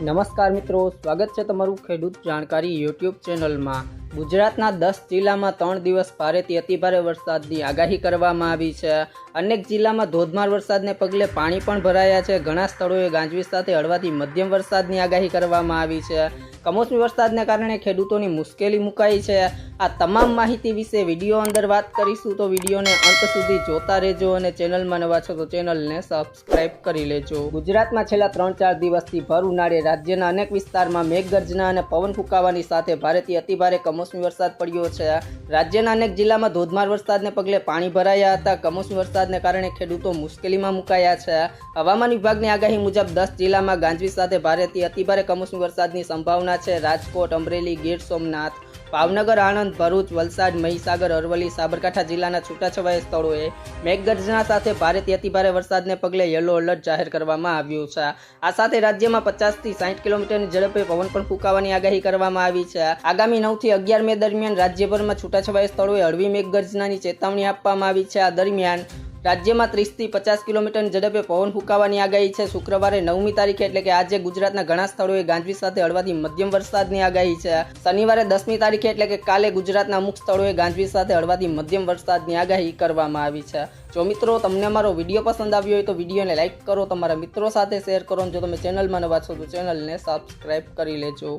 નમસ્કાર મિત્રો, સ્વાગત છે તમારું ખેડૂત જાણકારી યુટ્યુબ ચેનલમાં. ગુજરાતના દસ જિલ્લામાં ત્રણ દિવસ ભારેથી અતિભારે વરસાદની આગાહી કરવામાં આવી છે. અનેક જિલ્લામાં ધોધમાર વરસાદને પગલે પાણી પણ ભરાયા છે. ઘણા સ્થળોએ ગાંજવીજ સાથે હળવાથી મધ્યમ વરસાદની આગાહી કરવામાં આવી છે. કમોસમી વરસાદને કારણે ખેડૂતોની મુશ્કેલી મુકાઈ છે. આ તમામ માહિતી વિશે વીડિયો અંદર વાત કરીશું તો વિડીયોને અંત સુધી જોતા રહેજો અને ચેનલમાં નવા છો તો ચેનલને સબસ્ક્રાઇબ કરી લેજો. ગુજરાતમાં છેલ્લા ત્રણ ચાર દિવસથી ભર ઉનાળે રાજ્યના અનેક વિસ્તારમાં મેઘગર્જના અને પવન ફૂંકાવાની સાથે ભારેથી અતિભારે કમોસમી વરસાદ પડ્યો છે. રાજ્યના અનેક જિલ્લામાં ધોધમાર વરસાદને પગલે પાણી ભરાયા હતા. કમોસમી વરસાદને કારણે ખેડૂતો મુશ્કેલીમાં મુકાયા છે. હવામાન વિભાગની આગાહી મુજબ દસ જિલ્લામાં ગાંજવી સાથે ભારેથી અતિભારે કમોસમી વરસાદની સંભાવના છે. રાજકોટ, અમરેલી, ગીર સોમનાથ, ભાવનગર, આણંદ, ભરૂચ, વલસાડ, મહીસાગર, અરવલ્લી, સાબરકાંઠા જિલ્લાના છૂટાછવાયા સ્થળોએ મેઘગર્જના સાથે ભારેથી અતિભારે વરસાદને પગલે યલો એલર્ટ જાહેર કરવામાં આવ્યું છે. આ સાથે રાજ્યમાં પચાસથી સાઠ કિલોમીટરની ઝડપે પવન પણ ફૂંકાવાની આગાહી કરવામાં આવી છે. આગામી નવથી અગિયાર મે દરમિયાન રાજ્યભરમાં છૂટાછવાયા સ્થળોએ હળવી મેઘગર્જનાની ચેતવણી આપવામાં આવી છે. આ દરમિયાન રાજ્યમાં ત્રીસથી પચાસ કિલોમીટરની ઝડપે પવન ફૂંકાવાની આગાહી છે. શુક્રવારે નવમી તારીખે એટલે કે આજે ગુજરાતના ઘણા સ્થળોએ ગાંજવી સાથે હળવાથી મધ્યમ વરસાદની આગાહી છે. શનિવારે દસમી તારીખે એટલે કે કાલે ગુજરાતના અમુક સ્થળોએ ગાંજવી સાથે હળવાથી મધ્યમ વરસાદની આગાહી કરવામાં આવી છે. જો મિત્રો તમને અમારો વીડિયો પસંદ આવ્યો હોય તો વિડીયોને લાઇક કરો, તમારા મિત્રો સાથે શેર કરો જો તમે ચેનલમાં નવા છો તો ચેનલને સબસ્ક્રાઈબ કરી લેજો.